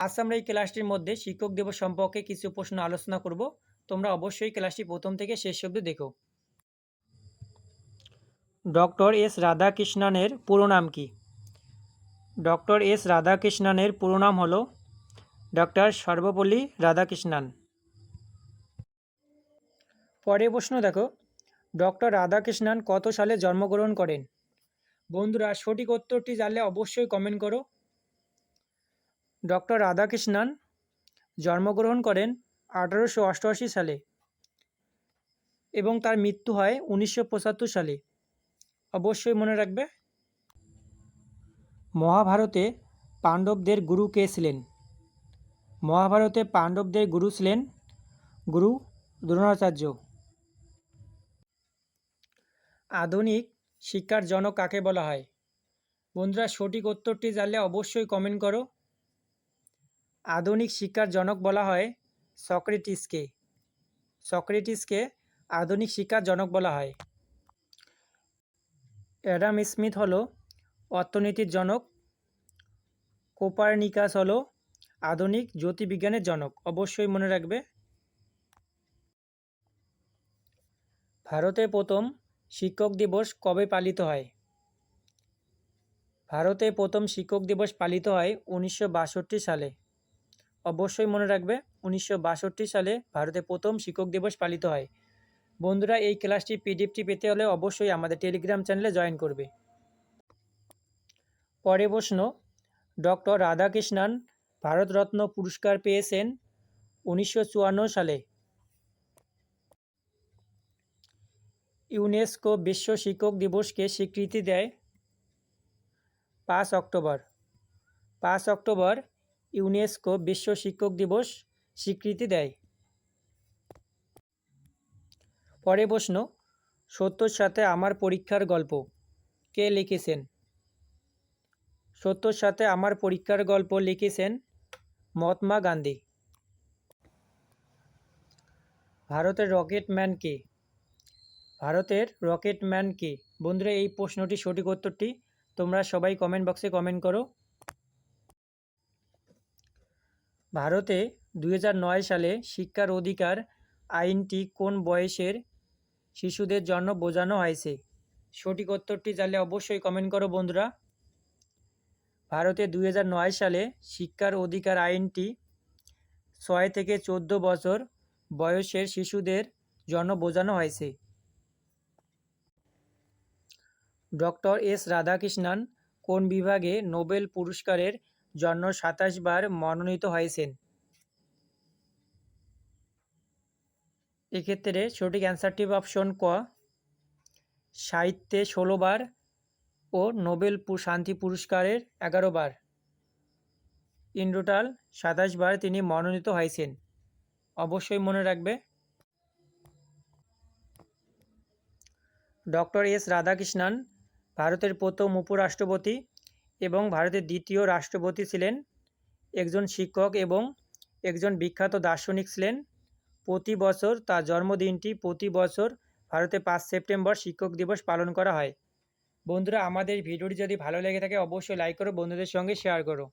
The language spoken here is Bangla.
আজ আমরা এই ক্লাসটির মধ্যে শিক্ষক দিবস সম্পর্কে কিছু প্রশ্ন আলোচনা করব। তোমরা অবশ্যই ক্লাসটি প্রথম থেকে শেষ অবধি দেখো। ডক্টর এস রাধাকৃষ্ণনের পুরো নাম কি? ডক্টর এস রাধাকৃষ্ণনের পুরো নাম হলো ডক্টর সর্বপল্লী রাধাকৃষ্ণন। পরের প্রশ্ন দেখো, ডক্টর রাধাকৃষ্ণন কত সালে জন্মগ্রহণ করেন? বন্ধুরা, সঠিক উত্তরটি জানলে অবশ্যই কমেন্ট করো। ডক্টর রাধাকৃষ্ণন জন্মগ্রহণ করেন আঠারোশো অষ্টআশি সালে এবং তার মৃত্যু হয় উনিশশো পঁচাত্তর সালে। অবশ্যই মনে রাখবে। মহাভারতে পাণ্ডবদের গুরু কে ছিলেন? মহাভারতে পাণ্ডবদের গুরু ছিলেন গুরু দ্রোণাচার্য। আধুনিক শিক্ষার জনক কাকে বলা হয়? বন্ধুরা, সঠিক উত্তরটি জানলে অবশ্যই কমেন্ট করো। আধুনিক শিক্ষার জনক বলা হয় সক্রেটিসকে। সক্রেটিসকে আধুনিক শিক্ষার জনক বলা হয়। অ্যাডাম স্মিথ হলো অর্থনীতির জনক, কোপারনিকাস হলো আধুনিক জ্যোতির্বিজ্ঞানের জনক, অবশ্যই মনে রাখবে। ভারতে প্রথম শিক্ষক দিবস কবে পালিত হয়? ভারতে প্রথম শিক্ষক দিবস পালিত হয় উনিশশো বাষট্টি সালে। অবশ্যই মনে রাখবে, উনিশশো বাষট্টি সালে ভারতে প্রথম শিক্ষক দিবস পালিত হয়। বন্ধুরা, এই ক্লাসটি পিডিএফটি পেতে হলে অবশ্যই আমাদের টেলিগ্রাম চ্যানেলে জয়েন করবে। পরে প্রশ্ন, ডক্টর রাধাকৃষ্ণন ভারতরত্ন পুরস্কার পেয়েছেন উনিশশো চুয়ান্ন সালে। ইউনেস্কো বিশ্ব শিক্ষক দিবসকে স্বীকৃতি দেয় পাঁচ অক্টোবর। পাঁচ অক্টোবর ইউনেস্কো বিশ্ব শিক্ষক দিবস স্বীকৃতি দেয়। পরে প্রশ্ন, সত্যর সাথে আমার পরীক্ষার গল্প, কে লিখেছেন? সত্যর সাথে আমার পরীক্ষার গল্প লিখেছেন মহাত্মা গান্ধী। ভারতের রকেটম্যান কে? ভারতের রকেটম্যান কে? বন্ধুরা, এই প্রশ্নটি সঠিক উত্তরটি তোমরা সবাই কমেন্ট বক্সে কমেন্ট করো। ভারতে দু হাজার নয় সালে শিক্ষার অধিকার আইনটি কোন বয়সের শিশুদের জন্য বোঝানো হয়েছে? সঠিক উত্তরটি জানলে অবশ্যই কমেন্ট করো বন্ধুরা। ভারতে দু হাজার নয় সালে শিক্ষার অধিকার আইনটি ছয় থেকে চোদ্দ বছর বয়সের শিশুদের জন্য বোঝানো হয়েছে। ডক্টর এস রাধাকৃষ্ণন কোন বিভাগে নোবেল পুরস্কারের জন্য সাতাশ বার মনোনীত হয়েছেন। এক্ষেত্রে সঠিক অ্যান্সারটি অপশন ক। সাহিত্যে ষোলো বার ও নোবেল শান্তি পুরস্কারের এগারো বার। ইন টোটাল সাতাশ বার তিনি মনোনীত হয়েছেন। অবশ্যই মনে রাখবে। ডক্টর এস রাধাকৃষ্ণন, ভারতের প্রথম উপরাষ্ট্রপতি। এবং ভারতের দ্বিতীয় রাষ্ট্রপতি ছিলেন, একজন শিক্ষক এবং একজন বিখ্যাত দার্শনিক ছিলেন। প্রতি বছর তার জন্মদিনটি প্রতি বছর ভারতে পাঁচ সেপ্টেম্বর শিক্ষক দিবস পালন করা হয়। বন্ধুরা, আমাদের ভিডিওটি যদি ভালো লেগে থাকে, অবশ্যই লাইক করো, বন্ধুদের সঙ্গে শেয়ার করো।